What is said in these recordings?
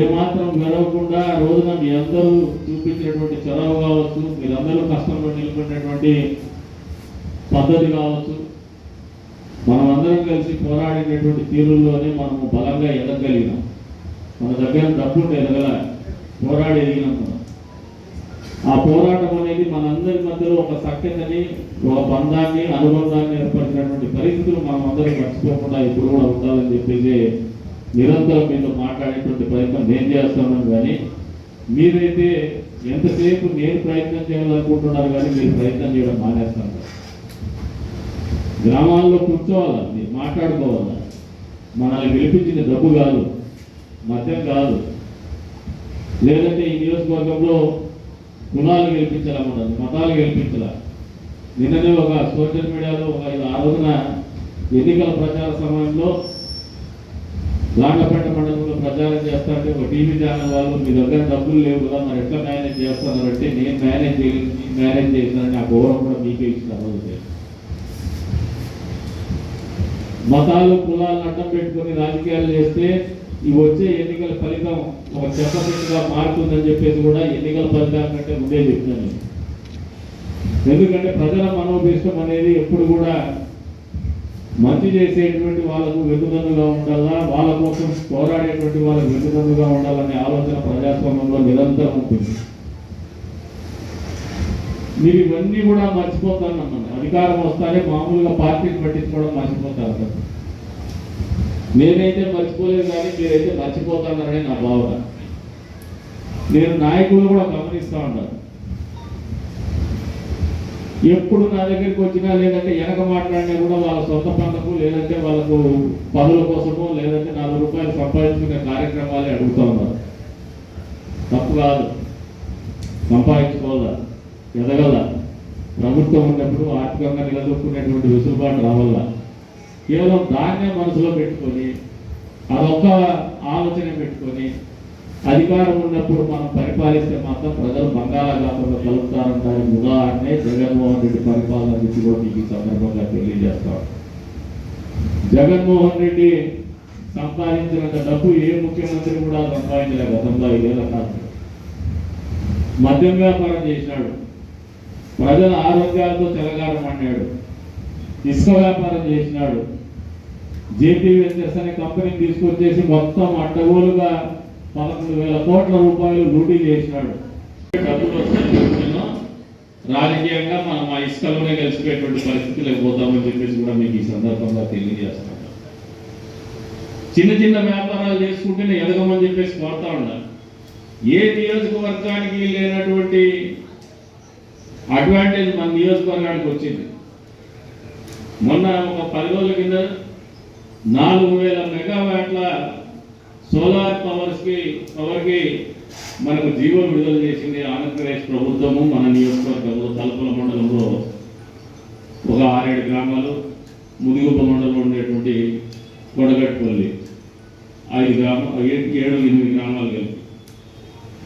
ఏమాత్రం గడవకుండా ఆ రోజున మీ అందరూ చూపించినటువంటి చొరవ కావచ్చు మీరందరూ కష్టంలో నిలబడినటువంటి పద్ధతి కావచ్చు మనం అందరం కలిసి పోరాడినటువంటి తీరుల్లోనే మనము బలంగా ఎదగలిగినాం. మన దగ్గర డబ్బుంటే ఎదగల పోరాడి ఎదిగినాం మనం. ఆ పోరాటం అనేది మనందరి మధ్యలో ఒక సఖ్యతని ఒక బంధాన్ని అనుబంధాన్ని ఏర్పరిచినటువంటి పరిస్థితులు మనం అందరం మర్చిపోకుండా ఇప్పుడు కూడా ఉండాలని చెప్పేసి నిరంతరం మీతో మాట్లాడేటువంటి ప్రయత్నం నేను చేస్తున్నాను కానీ మీరైతే ఎంతసేపు నేను ప్రయత్నం చేయాలనుకుంటున్నారు కానీ మీరు ప్రయత్నం చేయడం మానేస్తాను గ్రామాల్లో కూర్చోవాలా? మీరు మాట్లాడుకోవాలా? మనల్ని గెలిపించిన డబ్బు కాదు మద్యం కాదు. లేదంటే ఈ నియోజకవర్గంలో కులాలు గెలిపించాలన్నమాట మతాలు గెలిపించాల? నిన్ననే ఒక సోషల్ మీడియాలో ఒక ఐదు ఆ రోజున ఎన్నికల ప్రచార సమయంలో లాంగపేట మండలంలో ప్రచారం చేస్తాంటే ఒక టీవీ ఛానల్ వాళ్ళు మీ దగ్గర డబ్బులు లేవు కదా మరి ఎట్లా మేనేజ్ చేస్తున్నారంటే నేను మేనేజ్ చేయలేదు నేను మేనేజ్ చేస్తానని ఆ గౌరవం కూడా మీకే ఇచ్చిన మతాలు కులాలను అడ్డం పెట్టుకొని రాజకీయాలు చేస్తే ఈ వచ్చే ఎన్నికల ఫలితం ఒక చెప్పకుండా మారుతుందని చెప్పేసి కూడా ఎన్నికల ఫలితాల కంటే ముందే చెప్తున్నాను ఎందుకంటే ప్రజల మనోభీష్టం అనేది ఎప్పుడు కూడా మంచి చేసేటువంటి వాళ్ళకు వెన్నుదన్నుగా ఉండాలా? వాళ్ళ కోసం పోరాడేటువంటి వాళ్ళకు వెన్నుదన్నుగా ఉండాలనే ఆలోచన ప్రజాస్వామ్యంలో నిరంతరం ఉంటుంది. మీరు ఇవన్నీ కూడా మర్చిపోతాను అన్నాను అధికారం వస్తానే మామూలుగా పార్టీని పట్టించుకోవడం మర్చిపోతారు కదా. నేనైతే మర్చిపోలేదు కానీ మీరైతే మర్చిపోతానని నా భావన. నేను నాయకులు కూడా గమనిస్తూ ఉంటాను ఎప్పుడు నా దగ్గరికి వచ్చినా లేదంటే వెనక మాట్లాడినా కూడా వాళ్ళ సొంత పనులకు లేదంటే వాళ్ళకు పనుల కోసమో లేదంటే నాలుగు రూపాయలు సంపాదించుకునే కార్యక్రమాలే అడుగుతా ఉన్నారు. తప్పు కాదు. సంపాదించుకోవాలా? ఎదగల? ప్రభుత్వం ఉన్నప్పుడు ఆర్థికంగా నిలదొక్కునేటువంటి వెసులుబాటు రావాల? కేవలం దాన్నే మనసులో పెట్టుకొని అదొక్క ఆలోచన పెట్టుకొని అధికారం ఉన్నప్పుడు మనం పరిపాలిస్తే మాత్రం ప్రజలు బంగాళాఖాతంలో కలుపుతారంటానికి ఉదాహరణే జగన్మోహన్ రెడ్డి పరిపాలన గురించి కూడా మీకు ఈ సందర్భంగా తెలియజేస్తాం. జగన్మోహన్ రెడ్డి సంపాదించినంత డబ్బు ఏ ముఖ్యమంత్రి కూడా సంపాదించలే గతంలో ఐదేళ్ళ కాదు మద్యం వ్యాపారం చేసినాడు. ప్రజల ఆరోగ్యాలతో చెలగాడమన్నాడు ఇసుక వ్యాపారం చేసినాడు. జేపీ వెంచర్స్ అనే కంపెనీ తీసుకొచ్చేసి మొత్తం అడ్డగోలుగా పదకొండు వేల కోట్ల రూపాయలు లూటీ చేసినాడు. డబ్బులు వస్తాయి రాజకీయంగా మనం ఆ ఇసుకలోనే కలిసిపోయేటువంటి పరిస్థితులకు పోతామని చెప్పేసి కూడా మీకు ఈ సందర్భంగా తెలియజేస్తున్నాను చిన్న చిన్న వ్యాపారాలు చేసుకుంటేనే ఎదగమని చెప్పేసి కోరుతా ఉన్నారు. ఏ నియోజకవర్గానికి లేనటువంటి అడ్వాంటేజ్ మన నియోజకవర్గానికి వచ్చింది. మొన్న ఒక పది రోజుల కింద నాలుగు వేల మెగావాట్ల సోలార్ పవర్స్కి పవర్కి మనకు జీవో విడుదల చేసింది ఆంధ్రప్రదేశ్ ప్రభుత్వము మన నియోజకవర్గంలో తలపల మండలంలో ఒక ఆరేడు గ్రామాలు ముదిగుప్ప మండలంలో ఉండేటువంటి కొడగట్టుపల్లి. ఐదు గ్రామ ఏడు ఏడు ఎనిమిది గ్రామాలు కలిపి.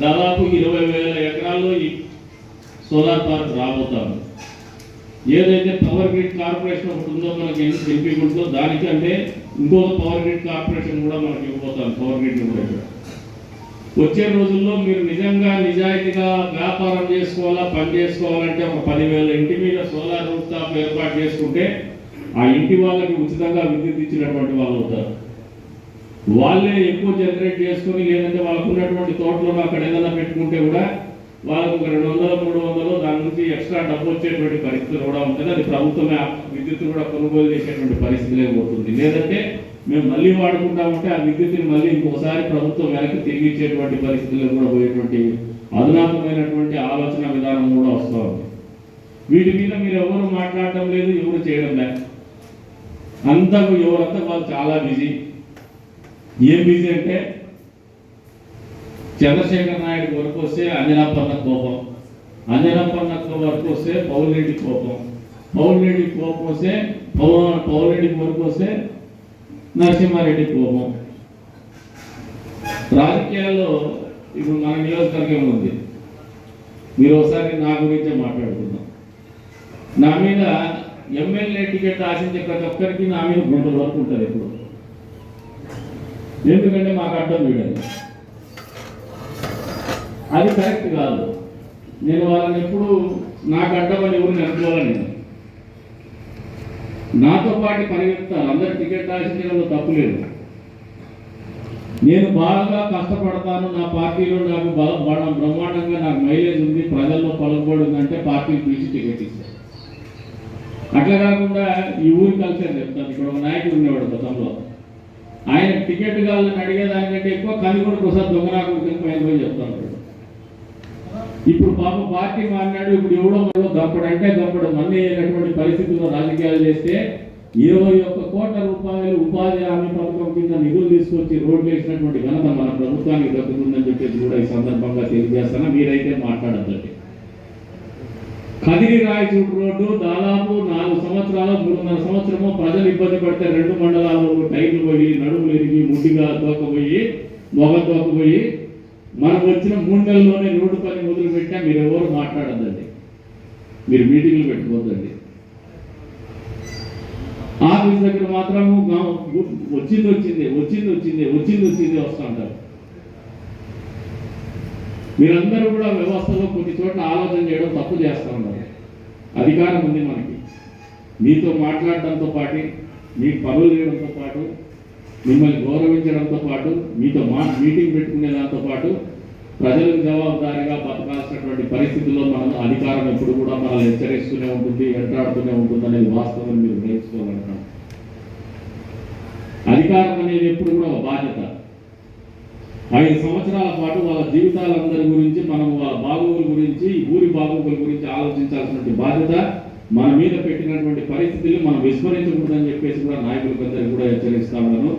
దాదాపు ఇరవై వేల ఎకరాల్లో ఈ సోలార్ పార్క్ రాబోతారు ఏదైతే పవర్ గ్రిడ్ కార్పొరేషన్ ఒకటి ఉందో మనకి ఎంపీ ఉందో దానికంటే ఇంకో పవర్ గ్రిడ్ కార్పొరేషన్ కూడా మనకి ఇవ్వబోతాం పవర్ గ్రిడ్ కూడా ఇక్కడ. వచ్చే రోజుల్లో మీరు నిజంగా నిజాయితీగా వ్యాపారం చేసుకోవాలా పని చేసుకోవాలంటే ఒక పదివేల ఇంటి మీద సోలార్ రూప్ టాప్ ఏర్పాటు చేసుకుంటే ఆ ఇంటి వాళ్ళకి ఉచితంగా విద్యుత్ ఇచ్చినటువంటి వాళ్ళు అవుతారు వాళ్ళే ఎక్కువ జనరేట్ చేసుకొని లేదంటే వాళ్ళకు ఉన్నటువంటి తోటలో అక్కడ ఏదైనా పెట్టుకుంటే కూడా వాళ్ళకు ఒక రెండు వందల మూడు వందల నుంచి ఎక్స్ట్రా డబ్బు వచ్చేటువంటి పరిస్థితులు కూడా ఉంటుంది. అది ప్రభుత్వమే ఆ విద్యుత్ కూడా కొనుగోలు చేసేటువంటి పరిస్థితులే పోతుంది. లేదంటే మేము మళ్ళీ వాడుకుంటా ఉంటే ఆ విద్యుత్ని మళ్ళీ ఇంకోసారి ప్రభుత్వం వెనక్కి తిరిగి ఇచ్చేటువంటి పరిస్థితుల్లో కూడా పోయేటువంటి అధునాతమైనటువంటి ఆలోచన విధానం కూడా వస్తూ ఉంది. వీటి మీద మీరు ఎవరు మాట్లాడటం లేదు ఎవరు చేయడం లేదు. అంతకు ఎవరంతా వాళ్ళు చాలా బిజీ. ఏం బిజీ అంటే చంద్రశేఖర్ నాయుడు వరకు వస్తే అంజనాపన్న కోపం. అంజనాపన్న వరకు వస్తే పౌలరెడ్డి కోపం. పౌలరెడ్డి కోపం వస్తే పౌర పౌలరెడ్డి వరకు వస్తే నరసింహారెడ్డి కోపం. రాజకీయాల్లో ఇప్పుడు మన నియోజకవర్గం ఉంది. మీరు ఒకసారి నా గురించే మాట్లాడుకుందాం. నా మీద ఎమ్మెల్యే టికెట్ ఆశించే ప్రతి ఒక్కరికి నా మీద గుంటల వరకు ఉంటుంది ఇప్పుడు ఎందుకంటే మాకు అడ్డం వీడాలి అది కరెక్ట్ కాదు. నేను వాళ్ళని ఎప్పుడు నాకు అడ్డమని ఎవరిని అనుకోవాలి నేను నాతో పాటు పరిగెత్తారు అందరు టికెట్ రాసించడంలో తప్పు లేదు. నేను బాగా కష్టపడతాను. నా పార్టీలో నాకు బల బలం బ్రహ్మాండంగా నాకు మైలేజ్ ఉంది. ప్రజల్లో పలుకుబడి ఉందంటే పార్టీని పిలిచి టికెట్ ఇస్తాను అట్లా కాకుండా ఈ ఊరి కల్చర్ చెప్తాను. ఇక్కడ ఒక నాయకుడు ఉండేవాడు గతంలో. ఆయన టికెట్ కావాలని అడిగేదానికంటే ఎక్కువ కందుకూరు ప్రసాద్ దొంగనాకుడు ఆయన పోయి చెప్తాను. ఇప్పుడు పాప పార్టీ మారినాడు ఇప్పుడు ఎవడో వల్ల దప్పడంటే అంటే అన్ని మన్ని పరిస్థితుల్లో రాజకీయాలు చేస్తే ఇరవై ఒక్క కోట్ల రూపాయలు ఉపాధి హామీ పథకం కింద నిధులు తీసుకొచ్చి రోడ్లు వేసినటువంటి ఘనత మన ప్రభుత్వానికి దక్కుతుందని చెప్పేసి కూడా ఈ సందర్భంగా తెలియజేస్తాను మీరైతే మాట్లాడద్దండి. కదిరి రాయచూడు రోడ్డు దాదాపు నాలుగు సంవత్సరాలు మూడున్నర సంవత్సరము ప్రజలు ఇబ్బంది పడితే రెండు మండలాలు టైర్లు పోయి నడుములు ఎరిగి ముడ్డిగా తోకపోయి మొగ తోకపోయి మనం వచ్చిన మూడు నెలల్లోనే రోడ్డు పని మొదలు మీరు ఎవరు మాట్లాడద్దండి? మీరు మీటింగ్లు పెట్టుకోవద్దండి. ఆఫీస్ దగ్గర మాత్రము వచ్చింది వచ్చింది వచ్చింది వచ్చింది వచ్చింది వచ్చింది వస్తూ ఉంటారు మీరందరూ కూడా వ్యవస్థలో కొన్ని చోట్ల ఆలోచన చేయడం తప్పు చేస్తూ ఉన్నారు. అధికారం ఉంది మనకి. మీతో మాట్లాడడంతో పాటు మీ పనులు చేయడంతో పాటు మిమ్మల్ని గౌరవించడంతో పాటు మీతో మా మీటింగ్ పెట్టుకునే దాంతో పాటు ప్రజలకు జవాబుదారీగా బతకాల్సినటువంటి పరిస్థితుల్లో మనం అధికారం ఎప్పుడు కూడా మనల్ని హెచ్చరిస్తూనే ఉంటుంది వెంటాడుతూనే ఉంటుంది అనేది వాస్తవం మీరు గ్రహించుకోగలుగుతాం అధికారం అనేది ఎప్పుడు కూడా ఒక బాధ్యత. ఐదు సంవత్సరాల పాటు వాళ్ళ జీవితాలందరి గురించి మనం వాళ్ళ బాగోగుల గురించి ఊరి బాగోగుల గురించి ఆలోచించాల్సినటువంటి బాధ్యత మన మీద పెట్టినటువంటి పరిస్థితులు మనం విస్మరించకూడదని చెప్పేసి కూడా నాయకులందరికీ కూడా హెచ్చరిస్తా ఉన్నాను.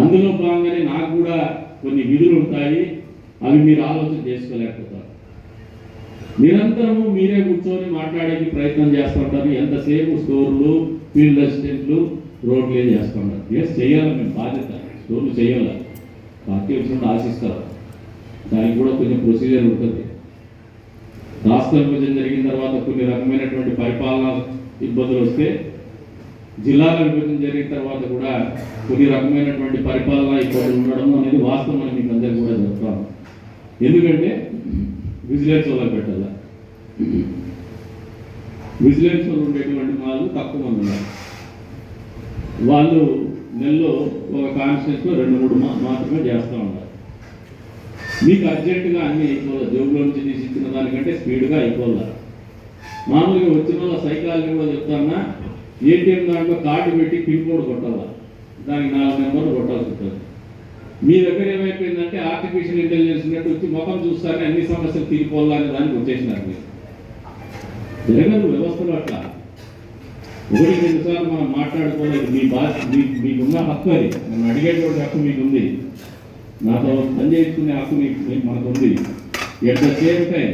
అందులో భాగంగానే నాకు కూడా కొన్ని విధులు ఉంటాయి. అవి మీరు ఆలోచన చేసుకోలేకపోతారు. నిరంతరము మీరే కూర్చొని మాట్లాడేకి ప్రయత్నం చేస్తుంటారు. ఎంతసేపు స్టోర్లు ఫీల్డ్ అసిస్టెంట్లు రోడ్లే చేస్తుంటారు? ఎస్ చేయాలి మేము బాధ్యత. స్టోర్లు చేయాలి. పార్టీ వచ్చినట్టు ఆశిస్తారు. దానికి కూడా కొంచెం ప్రొసీజర్ ఉంటుంది. రాష్ట్ర విభజన జరిగిన తర్వాత కొన్ని రకమైనటువంటి పరిపాలన ఇబ్బందులు వస్తే జిల్లాల విభజన జరిగిన తర్వాత కూడా కొన్ని రకమైనటువంటి పరిపాలన ఇబ్బందులు ఉండడం అనేది వాస్తవం అని మీకు అందరికీ కూడా చెప్తాను. ఎందుకంటే విజిలెన్స్ వాళ్ళకి పెట్టాలా? విజిలెన్స్ వాళ్ళు ఉండేటువంటి వాళ్ళు తక్కువ మంది ఉన్నారు. వాళ్ళు నెలలో ఒక కాన్స్టిట్యూన్స్లో రెండు మూడు మా- మాత్రమే చేస్తూ ఉంటారు మీకు అర్జెంటుగా అన్ని అయిపోవాలి జోబులో నుంచి తీసి ఇచ్చిన దానికంటే స్పీడ్గా అయిపోవాలి మామూలుగా వచ్చిన వాళ్ళ సైకాలజీ కూడా చెప్తానా? ఏటీఎం దాంట్లో కార్డు పెట్టి పిన్ కోడ్ కొట్టాలా? దానికి నాలుగు నెంబర్లు కొట్టాల్సి ఉంటుంది మీ దగ్గర ఏమైపోయిందంటే ఆర్టిఫిషియల్ ఇంటెలిజెన్స్ ఉన్నట్టు వచ్చి మొత్తం చూస్తారని అన్ని సమస్యలు తీరిపోవాలనే దానికి వచ్చేసినారు మీరు. జరగదు వ్యవస్థలు అట్లా. ఒకటి రెండుసార్లు మనం మాట్లాడుకోలేదు మీ బాధ మీకు మీకున్న హక్కు అది. నన్ను అడిగేటువంటి హక్కు మీకుంది. నాతో పని చేసుకునే హక్కు మీకు మీకు మనకుంది. ఎట్ ద సేమ్ టైం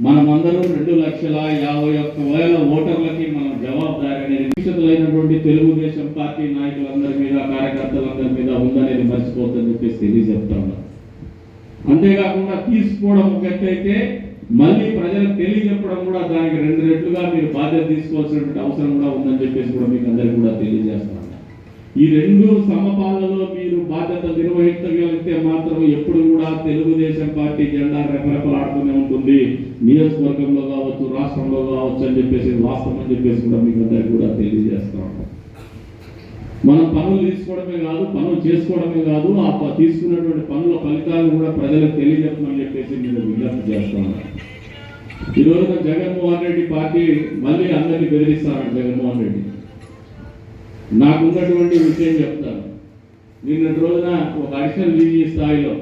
మనమందరం రెండు లక్షల యాభై ఒక్క వేల ఓటర్లకి మనం జవాబుదారి అనేది తెలుగుదేశం పార్టీ నాయకులందరి మీద కార్యకర్తలందరి మీద ఉందనేది మర్చిపోతుందని చెప్పేసి తెలియజెప్తా ఉన్నాను అంతేకాకుండా తీసుకోవడం ఒకటైతే మళ్ళీ ప్రజలకు తెలియజెప్పడం కూడా దానికి రెండు రెట్లుగా మీరు బాధ్యత తీసుకోవాల్సినటువంటి అవసరం కూడా ఉందని చెప్పేసి కూడా మీకు అందరికీ కూడా తెలియజేస్తాను ఈ రెండు సమపాలలో మీరు బాధ్యత నిర్వహించగలిగితే మాత్రం ఎప్పుడు కూడా తెలుగుదేశం పార్టీ జెండా రెపరెపలాడుతూనే ఉంటుంది నియోజకవర్గంలో కావచ్చు రాష్ట్రంలో కావచ్చు అని చెప్పేసి వాస్తవం అని చెప్పేసి కూడా మీకు అందరికీ కూడా తెలియజేస్తాం మనం పనులు తీసుకోవడమే కాదు పనులు చేసుకోవడమే కాదు ఆ తీసుకున్నటువంటి పనుల ఫలితాలను కూడా ప్రజలకు తెలియజెప్పమని చెప్పేసి నేను విజ్ఞప్తి చేస్తాను ఈ రోజున జగన్మోహన్ రెడ్డి పార్టీ మళ్ళీ అందరినీ బెదిరిస్తారంట జగన్మోహన్ రెడ్డి. నాకున్నటువంటి విషయం చెప్తాను. నిన్నటి రోజున ఒక అడిషనల్ విజీ స్థాయిలో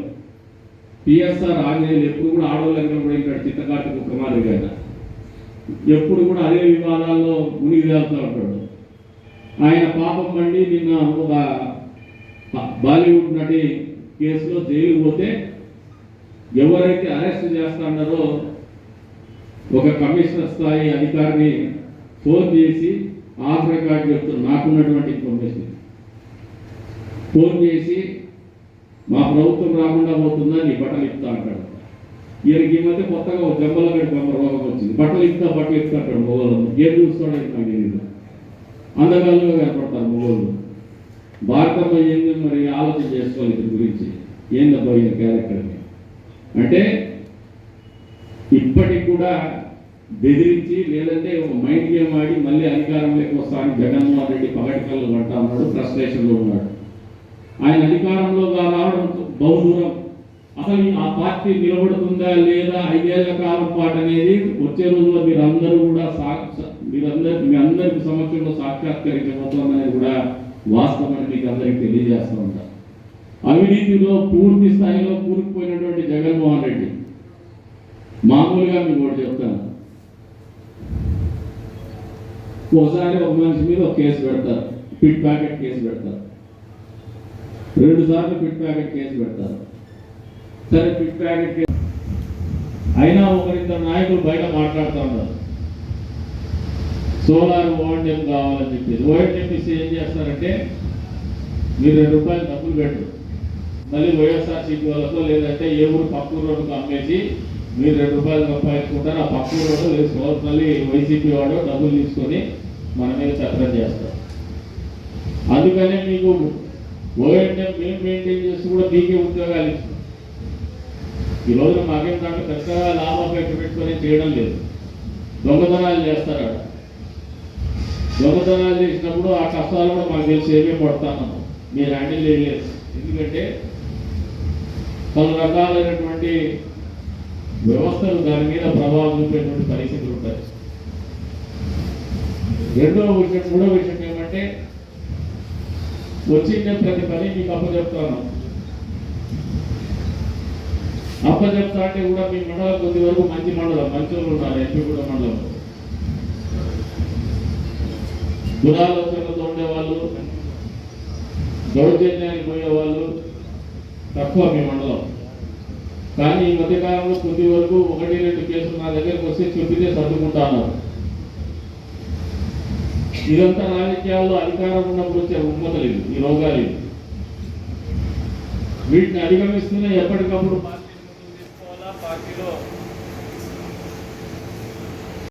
పిఎస్ఆర్ ఆంజనేయులు ఎప్పుడు కూడా ఆడవాళ్ళకి కూడా ఇక్కడ చిత్తకాటి ప్రమాదం గారు ఎప్పుడు కూడా అదే వివాదాల్లో మునిగి తేలుతూ ఉంటాడు. ఆయన పాపం పండి నిన్న ఒక బాలీవుడ్ నటి కేసులో జైలు పోతే ఎవరైతే అరెస్ట్ చేస్తున్నారో ఒక కమిషనర్ స్థాయి అధికారిని ఫోన్ చేసి ఆఫ్ రికార్డ్ చెప్తున్నారు. నాకున్నటువంటి ఇన్ఫర్మేషన్. ఫోన్ చేసి మా ప్రభుత్వం రాకుండా పోతుందా నీ బట్టలు ఇస్తా అంటాడు. ఈయనకి ఈ మధ్య కొత్తగా ఒక జంబల రోగం వచ్చింది. బట్టలు ఇస్తా బట్టలు ఇస్తా అంటాడు మొగోళ్ళు. ఏం చూస్తాడో నాకు తెలియదు అందగాళ్ళుగా కనపడతారు మొగోళ్ళు. భారతంలో ఏంది మరి ఆలోచన చేసుకోవాలి ఇతని గురించి. ఏందబ్బా ఈయన క్యారెక్టర్ని అంటే ఇప్పటికి కూడా బెదిరించి లేదంటే ఒక మైండ్ గేమ్ ఆడి మళ్ళీ అధికారంలోకి వస్తానని జగన్మోహన్ రెడ్డి పగటికల్లు పడతా ఉన్నాడు ఫ్రస్ట్రేషన్లో ఉన్నాడు. ఆయన అధికారంలో రావడం బహుదూరం. అసలు ఆ పార్టీ నిలబడుతుందా లేదా ఐదేళ్ళ కాలం పాటు అనేది వచ్చే రోజుల్లో మీరందరూ కూడా సా- మీరందరి మీ అందరికి సమక్షంలో సాక్షాత్కరించబోతోందనేది కూడా వాస్తవం అని మీకు అందరికి తెలియజేస్తూ ఉంటారు అవినీతిలో పూర్తి స్థాయిలో కూరుకుపోయినటువంటి జగన్మోహన్ రెడ్డి. మామూలుగా మీకు ఒకటి చెప్తాను. ఒకసారి ఒక మనిషి మీద ఒక కేసు పెడతారు. పిట్ ప్యాకెట్ కేసు పెడతారు. రెండు సార్లు పిట్ ప్యాకెట్ కేసు పెడతారు. సరే పిట్ ప్యాకెట్ కేసు. అయినా ఒకరిద్దరు నాయకులు బయట మాట్లాడుతూ ఉన్నారు. సోలార్ ఓఎండిఎం కావాలని చెప్పేసి. ఓఎండిఎం ఇస్తే ఏం చేస్తారంటే మీరు రెండు రూపాయలు డబ్బులు పెట్టరు. మళ్ళీ వైఎస్ఆర్సీపీ వాళ్ళతో లేదంటే ఏ ఊరు పక్క రోడ్డుకు అమ్మేసి మీరు రెండు రూపాయలు సంపాదించుకుంటారు ఆ పక్క రోడ్డు సో మళ్ళీ వైసీపీ వాడు డబ్బులు తీసుకొని మన మీద చక్రం చేస్తారు. అందుకనే మీకు ఓఎండిఎం మేము మెయింటైన్ చేస్తూ కూడా మీకే ఉద్యోగాలు ఇస్తాం. ఈ రోజున మాకేం దాంట్లో పెద్దగా లాభాపేక్ష పెట్టుకొని చేయడం లేదు. దొంగతనాలు చేస్తారు అక్కడ దొంగతనాలు చేసినప్పుడు ఆ కష్టాలు కూడా మాకు తెలిసి ఏమేమి పడతాను మీరు హ్యాండిల్ చేయలేదు ఎందుకంటే పలు రకాలైనటువంటి వ్యవస్థలు దాని మీద ప్రభావం చూపేటువంటి పరిస్థితులు ఉంటాయి. రెండో విషయం మూడో విషయం ఏమంటే వచ్చిన ప్రతి పని మీకు అప్పచెప్తాను అప్పచెప్తా అంటే కూడా మీ మండలం కొద్ది వరకు మంచి మండలం మంచి ఉన్నారు ఎంపీ కూడా మండలం. దురాలోచనలతో ఉండేవాళ్ళు దౌర్జన్యానికి పోయేవాళ్ళు తక్కువ మీ మండలం. కానీ ఈ మధ్యకాలంలో కొద్ది వరకు ఒకటి రెండు కేసులు నా దగ్గరకు వస్తే చెప్పితే సర్దుకుంటా ఇదంతా రాజకీయాల్లో అధికారం ఉన్నప్పుడు వచ్చే ఉమ్మతలు ఇవి, ఈ రోగాలు ఇవి. వీటిని అధిగమిస్తూనే ఎప్పటికప్పుడు పార్టీ పార్టీలో